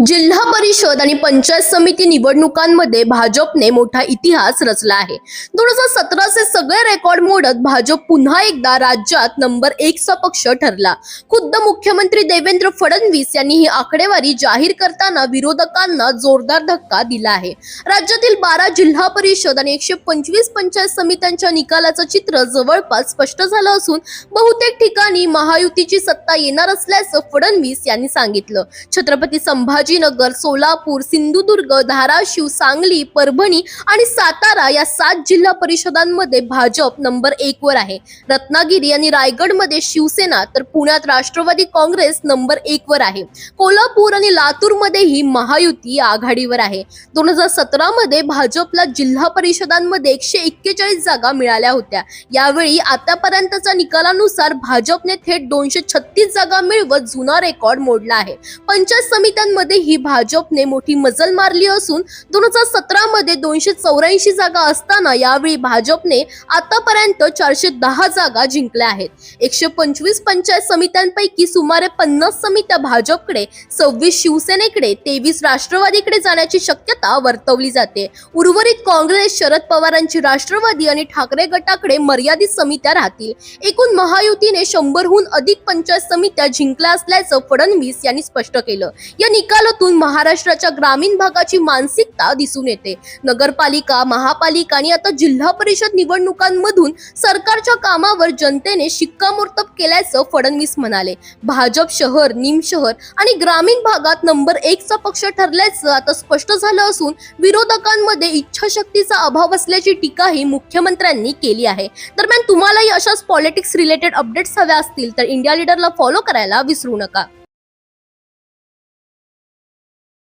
जिल्हा परिषद आणि पंचायत समिती निवडणुकांमध्ये भाजपने मोठा इतिहास रचला आहे. दोन हजार सतराचे सगळे रेकॉर्ड मोडत भाजप पुन्हा एकदा राज्यात नंबर एकचा पक्ष ठरला. खुद्द मुख्यमंत्री देवेंद्र फडणवीस यांनी ही आकडेवारी जाहीर करताना विरोधकांना जोरदार धक्का दिला आहे. राज्यातील बारा जिल्हा परिषद आणि एकशे पंचवीस पंचायत समित्यांच्या निकालाचं चित्र जवळपास स्पष्ट झालं असून बहुतेक ठिकाणी महायुतीची सत्ता येणार असल्याचं फडणवीस यांनी सांगितलं. छत्रपती संभाजी संभाजीनगर सोलापूर सिंधुदुर्ग धाराशिव सांगली परभणी आणि सातारा या सात जिल्हा परिषदांमध्ये भाजप नंबर एक वर आहे. रत्नागिरी आणि रायगडमध्ये शिवसेना तर पुण्यात राष्ट्रवादी काँग्रेस नंबर एक वर आहे. कोल्हापूर आणि लातूरमध्येही महायुती आघाडीवर आहे. दोन हजार सतरा मध्ये भाजपला जिल्हा परिषदांमध्ये एकशे एक्केचाळीस जागा मिळाल्या होत्या. यावेळी आतापर्यंतच्या निकालानुसार भाजपने थेट दोनशे छत्तीस जागा मिळवत जुना रेकॉर्ड मोडला आहे. पंचायत समित्यांमध्ये ही भाजपने मोठी मजल मारली असून दोन हजार सतरा मध्ये दोनशे चौऱ्याऐंशी जागा असताना यावेळी भाजपने आतापर्यंत चारशे दहा जागा जिंकल्या आहेत. एकशे पंचवीस पंचायत समित्यांपैकी सुमारे पन्नास समित्या भाजपकडे सव्वीस शिवसेनेकडे तेवीस राष्ट्रवादीकडे जाण्याची शक्यता वर्तवली जाते. उर्वरित काँग्रेस शरद पवारांची राष्ट्रवादी आणि ठाकरे गटाकडे मर्यादित समित्या राहतील. एकूण महायुतीने शंभरहून अधिक पंचायत समित्या जिंकल्या असल्याचं फडणवीस यांनी स्पष्ट केलं. या निकाल निकालातून महाराष्ट्राच्या ग्रामीण भागाची मानसिकता दिसून येते. नगरपालिका महापालिका आणि आता जिल्हा परिषद निवडणुकांमधून सरकारच्या कामावर जनतेने शिक्कामोर्तब केल्याचं फडणवीस म्हणाले. भाजप शहर निम शहर आणि ग्रामीण भागात नंबर एकचा पक्ष ठरल्याचं आता स्पष्ट झालं असून विरोधकांमध्ये इच्छाशक्तीचा अभाव असल्याची टीकाही मुख्यमंत्र्यांनी केली आहे. दरम्यान तुम्हालाही अशाच पॉलिटिक्स रिलेटेड अपडेट्स हव्या असतील तर इंडिया लीडरला फॉलो करायला विसरू नका.